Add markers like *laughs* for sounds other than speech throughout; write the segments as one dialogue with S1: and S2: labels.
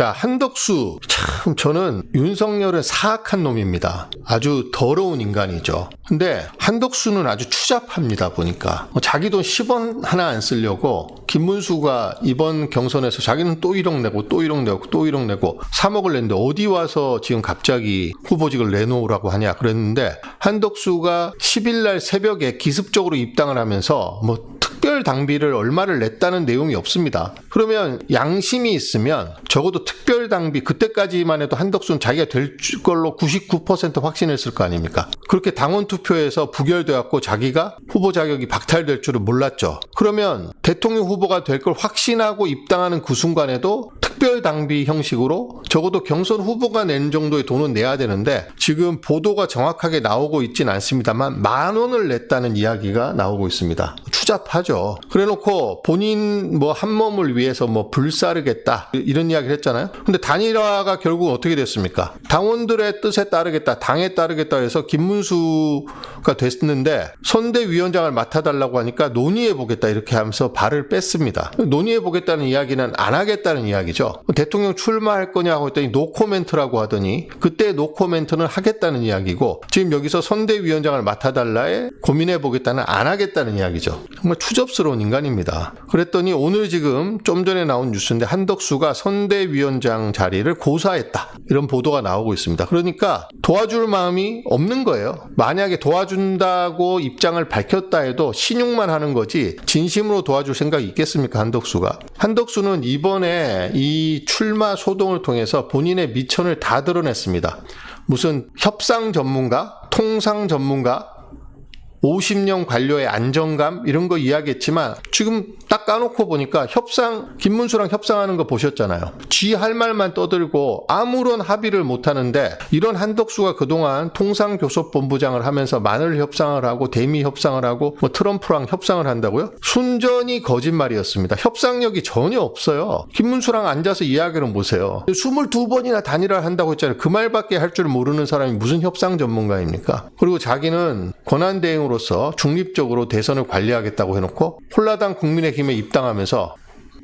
S1: 자, 한덕수. 참, 저는 윤석열은 사악한 놈입니다. 아주 더러운 인간이죠. 근데 한덕수는 아주 추잡합니다, 보니까. 뭐 자기 돈 10원 하나 안 쓰려고 김문수가 이번 경선에서 자기는 또 1억 내고 또 1억 내고 또 1억 내고 3억을 냈는데 어디 와서 지금 갑자기 후보직을 내놓으라고 하냐 그랬는데 한덕수가 10일 날 새벽에 기습적으로 입당을 하면서 뭐 특별 당비를 얼마를 냈다는 내용이 없습니다. 그러면 양심이 있으면 적어도 특별 당비 그때까지만 해도 한덕수는 자기가 될 걸로 99% 확신했을 거 아닙니까? 그렇게 당원 투표에서 부결돼 갖고 자기가 후보 자격이 박탈될 줄은 몰랐죠. 그러면 대통령 후보가 될 걸 확신하고 입당하는 그 순간에도 특별 당비 형식으로 적어도 경선 후보가 낸 정도의 돈은 내야 되는데 지금 보도가 정확하게 나오고 있진 않습니다만 만 원을 냈다는 이야기가 나오고 있습니다. 추잡하죠. 그래 놓고 본인 뭐 한 몸을 위해서 뭐 불사르겠다 이런 이야기를 했잖아요. 근데 단일화가 결국 어떻게 됐습니까? 당원들의 뜻에 따르겠다, 당에 따르겠다 해서 김문수가 됐는데 선대위원장을 맡아달라고 하니까 논의해 보겠다 이렇게 하면서 발을 뺐습니다. 논의해 보겠다는 이야기는 안 하겠다는 이야기죠. 대통령 출마할 거냐고 했더니 노코멘트라고 하더니 그때 노코멘트는 하겠다는 이야기고 지금 여기서 선대위원장을 맡아달라에 고민해 보겠다는 안 하겠다는 이야기죠. 정말 추접스러운 인간입니다. 그랬더니 오늘 지금 좀 전에 나온 뉴스인데 한덕수가 선대위원장 자리를 고사했다. 이런 보도가 나오고 있습니다. 그러니까 도와줄 마음이 없는 거예요. 만약에 도와준다고 입장을 밝혔다 해도 신용만 하는 거지 진심으로 도와줄 생각이 있겠습니까? 한덕수가. 한덕수는 이번에 이 출마 소동을 통해서 본인의 미천을 다 드러냈습니다. 무슨 협상 전문가, 통상 전문가, 50년 관료의 안정감 이런 거 이야기했지만 지금 딱 까놓고 보니까 협상 김문수랑 협상하는 거 보셨잖아요. 쥐할 말만 떠들고 아무런 합의를 못 하는데 이런 한덕수가 그동안 통상교섭본부장을 하면서 마늘 협상을 하고 대미 협상을 하고 뭐 트럼프랑 협상을 한다고요? 순전히 거짓말이었습니다. 협상력이 전혀 없어요. 김문수랑 앉아서 이야기를 보세요. 22번이나 단일화를 한다고 했잖아요. 그 말밖에 할 줄 모르는 사람이 무슨 협상 전문가입니까? 그리고 자기는 권한 대행으로 으로서 중립적으로 대선을 관리하겠다고 해놓고 홀라당 국민의힘에 입당하면서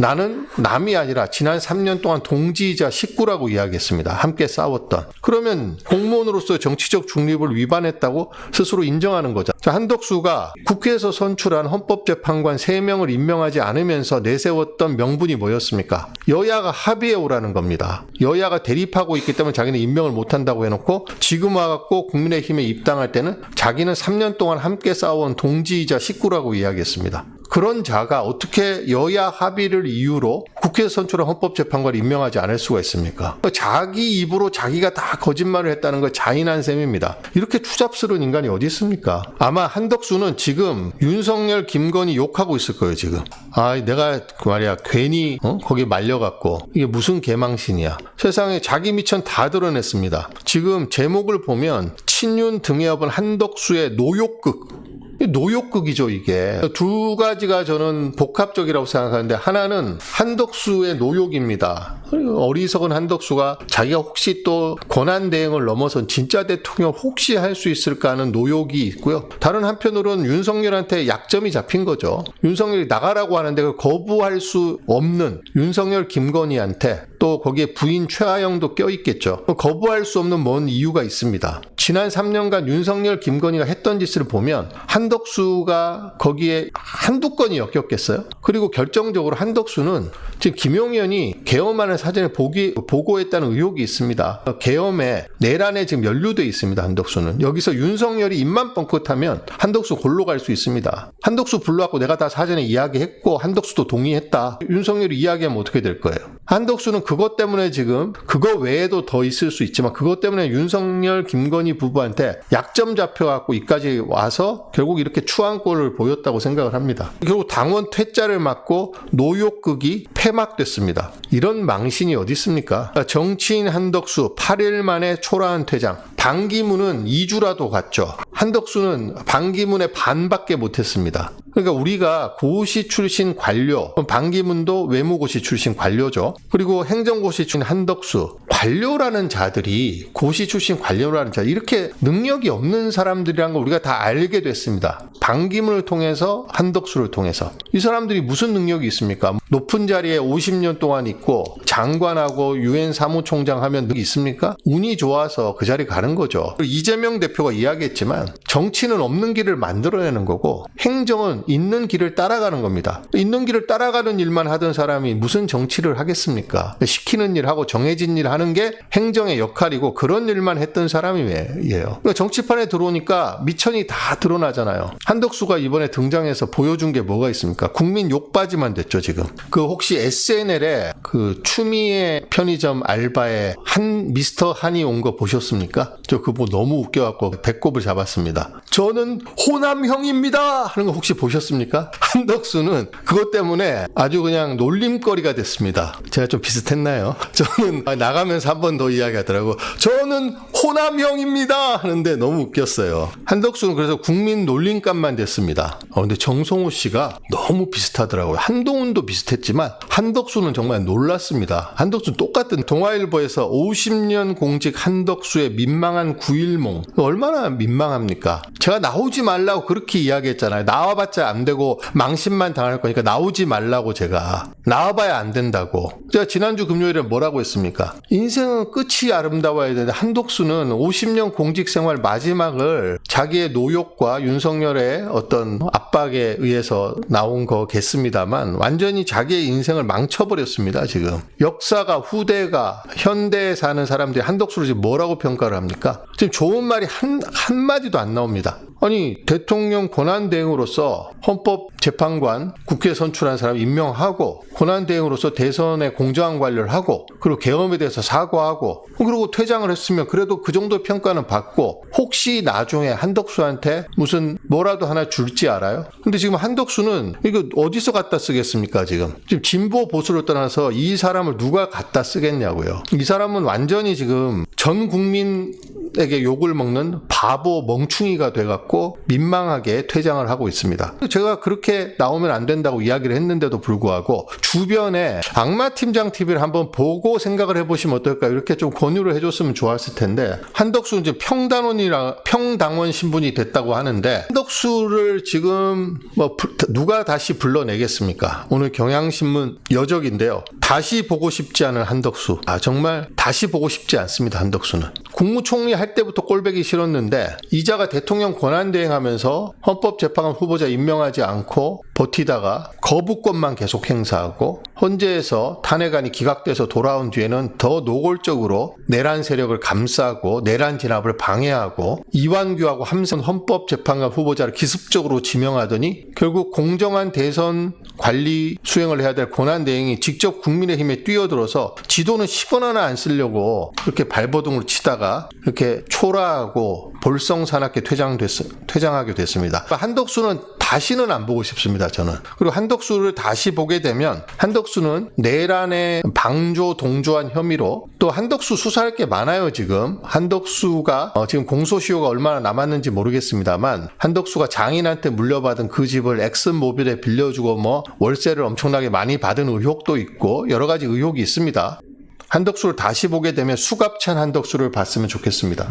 S1: 나는 남이 아니라 지난 3년 동안 동지이자 식구라고 이야기했습니다. 함께 싸웠던. 그러면 공무원으로서 정치적 중립을 위반했다고 스스로 인정하는 거죠. 자, 한덕수가 국회에서 선출한 헌법재판관 3명을 임명하지 않으면서 내세웠던 명분이 뭐였습니까? 여야가 합의해 오라는 겁니다. 여야가 대립하고 있기 때문에 자기는 임명을 못한다고 해놓고 지금 와갖고 국민의힘에 입당할 때는 자기는 3년 동안 함께 싸워온 동지이자 식구라고 이야기했습니다. 그런 자가 어떻게 여야 합의를 이유로 국회에서 선출한 헌법재판관을 임명하지 않을 수가 있습니까? 자기 입으로 자기가 다 거짓말을 했다는 걸 자인한 셈입니다. 이렇게 추잡스러운 인간이 어디 있습니까? 아마 한덕수는 지금 윤석열, 김건희 욕하고 있을 거예요, 지금. 아, 내가 그 말이야, 괜히 어? 거기에 말려갖고 이게 무슨 개망신이야. 세상에 자기 미천 다 드러냈습니다. 지금 제목을 보면 친윤 등에업은 한덕수의 노욕극 노욕극이죠, 이게. 두 가지가 저는 복합적이라고 생각하는데, 하나는 한덕수의 노욕입니다. 어리석은 한덕수가 자기가 혹시 또 권한 대행을 넘어선 진짜 대통령 혹시 할 수 있을까 하는 노욕이 있고요. 다른 한편으로는 윤석열한테 약점이 잡힌 거죠. 윤석열이 나가라고 하는데 그걸 거부할 수 없는 윤석열 김건희한테 또 거기에 부인 최하영도 껴있겠죠. 거부할 수 없는 뭔 이유가 있습니다. 지난 3년간 윤석열 김건희가 했던 짓을 보면 한덕수가 거기에 한두 건이 엮였겠어요? 그리고 결정적으로 한덕수는 지금 김용현이 계엄하는 사전에 보기, 보고했다는 의혹이 있습니다. 계엄에 내란에 지금 연루돼 있습니다. 한덕수는. 여기서 윤석열이 입만 뻥끗하면 한덕수 골로 갈 수 있습니다. 한덕수 불러갖고 내가 다 사전에 이야기했고 한덕수도 동의했다. 윤석열이 이야기하면 어떻게 될 거예요? 한덕수는 그것 때문에 지금 그거 외에도 더 있을 수 있지만 그것 때문에 윤석열, 김건희 부부한테 약점 잡혀갖고 이까지 와서 결국 이렇게 추앙골을 보였다고 생각을 합니다. 결국 당원 퇴짜를 맞고 노욕극이 폐막됐습니다. 이런 망신이 어디 있습니까? 정치인 한덕수 8일 만에 초라한 퇴장. 반기문은 2주라도 갔죠. 한덕수는 반기문의 반밖에 못했습니다. 그러니까 우리가 고시 출신 관료, 반기문도 외무고시 출신 관료죠. 그리고 행정고시 출신 한덕수, 관료라는 자들이 고시 출신 관료라는 자 이렇게 능력이 없는 사람들이라는 걸 우리가 다 알게 됐습니다. 당김을 통해서 한덕수를 통해서 이 사람들이 무슨 능력이 있습니까? 높은 자리에 50년 동안 있고 장관하고 유엔 사무총장 하면 능력이 있습니까? 운이 좋아서 그 자리 가는 거죠. 이재명 대표가 이야기했지만 정치는 없는 길을 만들어내는 거고 행정은 있는 길을 따라가는 겁니다. 있는 길을 따라가는 일만 하던 사람이 무슨 정치를 하겠습니까? 시키는 일 하고 정해진 일 하는 게 행정의 역할이고 그런 일만 했던 사람이에요. 그러니까 정치판에 들어오니까 미천이 다 드러나잖아요. 한 덕수가 이번에 등장해서 보여준 게 뭐가 있습니까? 국민 욕바지만 됐죠, 지금. 그 혹시 SNL에 그 추미애 편의점 알바에 한 미스터 한이 온 거 보셨습니까? 저 그거 너무 웃겨갖고 배꼽을 잡았습니다. 저는 호남형입니다! 하는 거 혹시 보셨습니까? 한덕수는 그것 때문에 아주 그냥 놀림거리가 됐습니다. 제가 좀 비슷했나요? *laughs* 저는 나가면서 한 번 더 이야기하더라고. 저는 호남형입니다! 하는데 너무 웃겼어요. 한덕수는 그래서 국민 놀림감만 됐습니다. 어, 근데 정성호 씨가 너무 비슷하더라고요. 한동훈도 비슷했지만 한덕수는 정말 놀랐습니다. 한덕수는 똑같은 동아일보에서 50년 공직 한덕수의 민망한 9일몽. 얼마나 민망합니까? 제가 나오지 말라고 그렇게 이야기했잖아요. 나와봤자 안 되고 망신만 당할 거니까 나오지 말라고 제가. 나와봐야 안 된다고. 제가 지난주 금요일에 뭐라고 했습니까? 인생은 끝이 아름다워야 되는데 한덕수는 50년 공직 생활 마지막을 자기의 노욕과 윤석열의 어떤 압박에 의해서 나온 거겠습니다만 완전히 자기의 인생을 망쳐버렸습니다, 지금. 역사가 후대가 현대에 사는 사람들이 한덕수를 지금 뭐라고 평가를 합니까? 지금 좋은 말이 한, 한마디도 안 나옵니다. 아니 대통령 권한대행으로서 헌법재판관 국회 선출한 사람 임명하고 권한대행으로서 대선에 공정한 관리를 하고 그리고 계엄에 대해서 사과하고 그리고 퇴장을 했으면 그래도 그 정도 평가는 받고 혹시 나중에 한덕수한테 무슨 뭐라도 하나 줄지 알아요? 근데 지금 한덕수는 이거 어디서 갖다 쓰겠습니까 지금 지금 진보 보수를 떠나서 이 사람을 누가 갖다 쓰겠냐고요 이 사람은 완전히 지금 전 국민 에게 욕을 먹는 바보 멍충이가 돼갖고 민망하게 퇴장을 하고 있습니다. 제가 그렇게 나오면 안 된다고 이야기를 했는데도 불구하고 주변에 악마 팀장 TV를 한번 보고 생각을 해보시면 어떨까 이렇게 좀 권유를 해줬으면 좋았을 텐데 한덕수 이제 평단원이라 평당원 신분이 됐다고 하는데 한덕수를 지금 뭐 부- 누가 다시 불러내겠습니까? 오늘 경향신문 여적인데요. 다시 보고 싶지 않은 한덕수. 아 정말 다시 보고 싶지 않습니다. 한덕수는 국무총리 할 때부터 꼴배기 싫었는데 이자가 대통령 권한대행하면서 헌법재판관 후보자 임명하지 않고 버티다가 거부권만 계속 행사하고 헌재에서 탄핵안이 기각돼서 돌아온 뒤에는 더 노골적으로 내란 세력을 감싸고 내란 진압을 방해하고 이완규하고 함선 헌법재판관 후보자를 기습적으로 지명하더니 결국 공정한 대선 관리 수행을 해야 될 권한 대행이 직접 국민의힘에 뛰어들어서 지도는 10원 하나 안 쓰려고 그렇게 발버둥을 치다가 이렇게 초라하고 볼성사납게 퇴장됐, 퇴장하게 됐습니다. 한덕수는 다시는 안 보고 싶습니다, 저는. 그리고 한덕수를 다시 보게 되면 한덕수는 내란에 방조, 동조한 혐의로 또 한덕수 수사할 게 많아요, 지금. 한덕수가 어, 지금 공소시효가 얼마나 남았는지 모르겠습니다만 한덕수가 장인한테 물려받은 그 집을 엑슨모빌에 빌려주고 뭐 월세를 엄청나게 많이 받은 의혹도 있고 여러 가지 의혹이 있습니다. 한덕수를 다시 보게 되면 수갑찬 한덕수를 봤으면 좋겠습니다.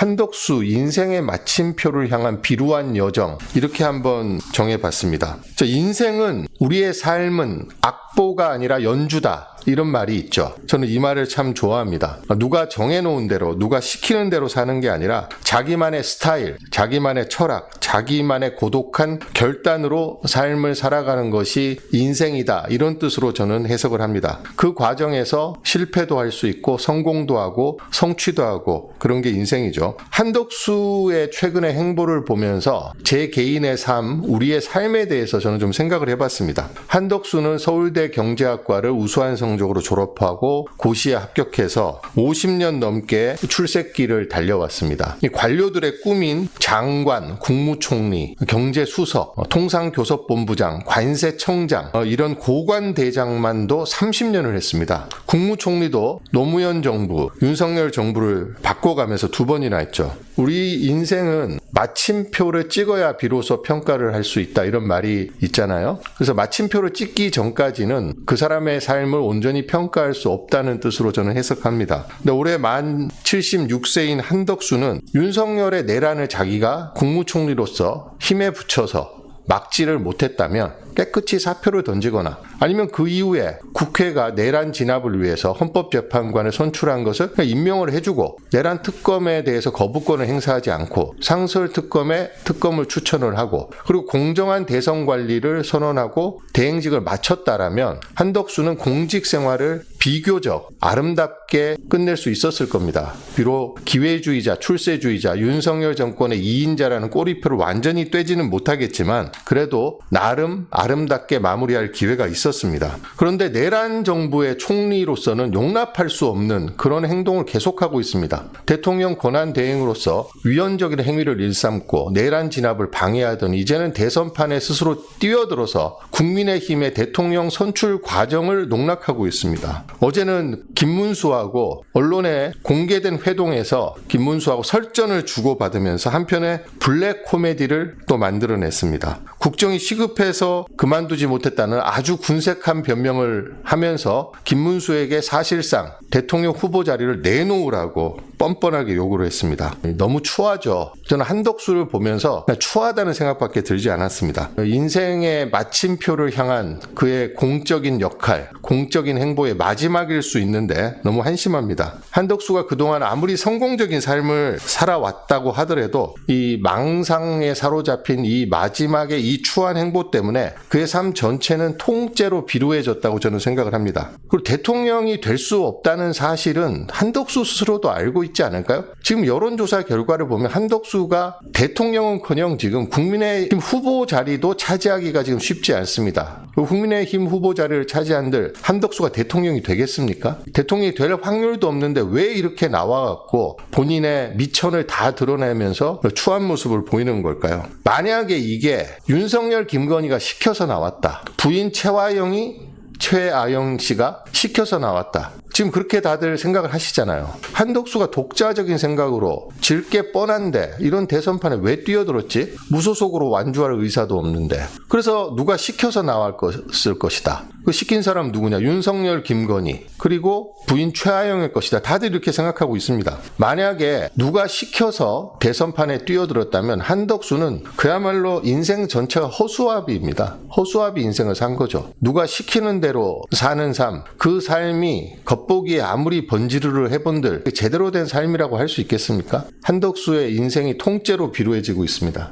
S1: 한덕수 인생의 마침표를 향한 비루한 여정 이렇게 한번 정해봤습니다. 저 인생은 우리의 삶은 악보가 아니라 연주다 이런 말이 있죠. 저는 이 말을 참 좋아합니다. 누가 정해놓은 대로 누가 시키는 대로 사는 게 아니라 자기만의 스타일, 자기만의 철학, 자기만의 고독한 결단으로 삶을 살아가는 것이 인생이다 이런 뜻으로 저는 해석을 합니다. 그 과정에서 실패도 할 수 있고 성공도 하고 성취도 하고 그런 게 인생이죠. 한덕수의 최근의 행보를 보면서 제 개인의 삶, 우리의 삶에 대해서 저는 좀 생각을 해봤습니다. 한덕수는 서울대 경제학과를 우수한 성적으로 졸업하고 고시에 합격해서 50년 넘게 출세길을 달려왔습니다. 이 관료들의 꿈인 장관, 국무총리, 경제수석, 어, 통상교섭본부장, 관세청장 어, 이런 고관 대장만도 30년을 했습니다. 국무총리도 노무현 정부, 윤석열 정부를 바꿔가면서 두 번이나 했죠. 우리 인생은 마침표를 찍어야 비로소 평가를 할 수 있다 이런 말이 있잖아요. 그래서 마침표를 찍기 전까지는 그 사람의 삶을 온전히 평가할 수 없다는 뜻으로 저는 해석합니다. 근데 올해 만 76세인 한덕수는 윤석열의 내란을 자기가 국무총리로서 힘에 붙여서 막지를 못했다면 깨끗이 사표를 던지거나 아니면 그 이후에 국회가 내란 진압을 위해서 헌법재판관을 선출한 것을 임명을 해주고 내란 특검에 대해서 거부권을 행사하지 않고 상설 특검에 특검을 추천을 하고 그리고 공정한 대선 관리를 선언하고 대행직을 마쳤다라면 한덕수는 공직 생활을 비교적 아름답게 끝낼 수 있었을 겁니다. 비록 기회주의자, 출세주의자, 윤석열 정권의 2인자라는 꼬리표를 완전히 떼지는 못하겠지만 그래도 나름 아름답게 마무리할 기회가 있었습니다. 그런데 내란 정부의 총리로서는 용납할 수 없는 그런 행동을 계속하고 있습니다. 대통령 권한 대행으로서 위헌적인 행위를 일삼고 내란 진압을 방해하던 이제는 대선판에 스스로 뛰어들어서 국민의힘의 대통령 선출 과정을 농락하고 있습니다. 어제는 김문수하고 언론에 공개된 회동에서 김문수하고 설전을 주고받으면서 한편의 블랙 코미디를 또 만들어냈습니다. 국정이 시급해서 그만두지 못했다는 아주 군색한 변명을 하면서 김문수에게 사실상 대통령 후보 자리를 내놓으라고 뻔뻔하게 요구를 했습니다. 너무 추하죠. 저는 한덕수를 보면서 추하다는 생각밖에 들지 않았습니다. 인생의 마침표를 향한 그의 공적인 역할, 공적인 행보의 마지막일 수 있는데 너무 한심합니다. 한덕수가 그동안 아무리 성공적인 삶을 살아왔다고 하더라도 이 망상에 사로잡힌 이 마지막의 이 추한 행보 때문에 그의 삶 전체는 통째로 비루해졌다고 저는 생각을 합니다. 그리고 대통령이 될 수 없다는 사실은 한덕수 스스로도 알고 있지 않을까요? 지금 여론조사 결과를 보면 한덕수가 대통령은커녕 지금 국민의힘 후보 자리도 차지하기가 지금 쉽지 않습니다. 그 국민의힘 후보 자리를 차지한들 한덕수가 대통령이 되겠습니까? 대통령이 될 확률도 없는데 왜 이렇게 나와갖고 본인의 미천을 다 드러내면서 추한 모습을 보이는 걸까요? 만약에 이게 윤석열 김건희가 시켜서 나왔다. 부인 최화영이 최아영 씨가 시켜서 나왔다. 지금 그렇게 다들 생각을 하시잖아요. 한덕수가 독자적인 생각으로 질 게 뻔한데 이런 대선판에 왜 뛰어들었지? 무소속으로 완주할 의사도 없는데. 그래서 누가 시켜서 나왔을 것이다. 그 시킨 사람 누구냐? 윤석열, 김건희, 그리고 부인 최하영일 것이다. 다들 이렇게 생각하고 있습니다. 만약에 누가 시켜서 대선판에 뛰어들었다면 한덕수는 그야말로 인생 전체가 허수아비입니다. 허수아비 인생을 산 거죠. 누가 시키는 대로 사는 삶, 그 삶이 겉보기에 아무리 번지르르 해본들 제대로 된 삶이라고 할 수 있겠습니까? 한덕수의 인생이 통째로 비루해지고 있습니다.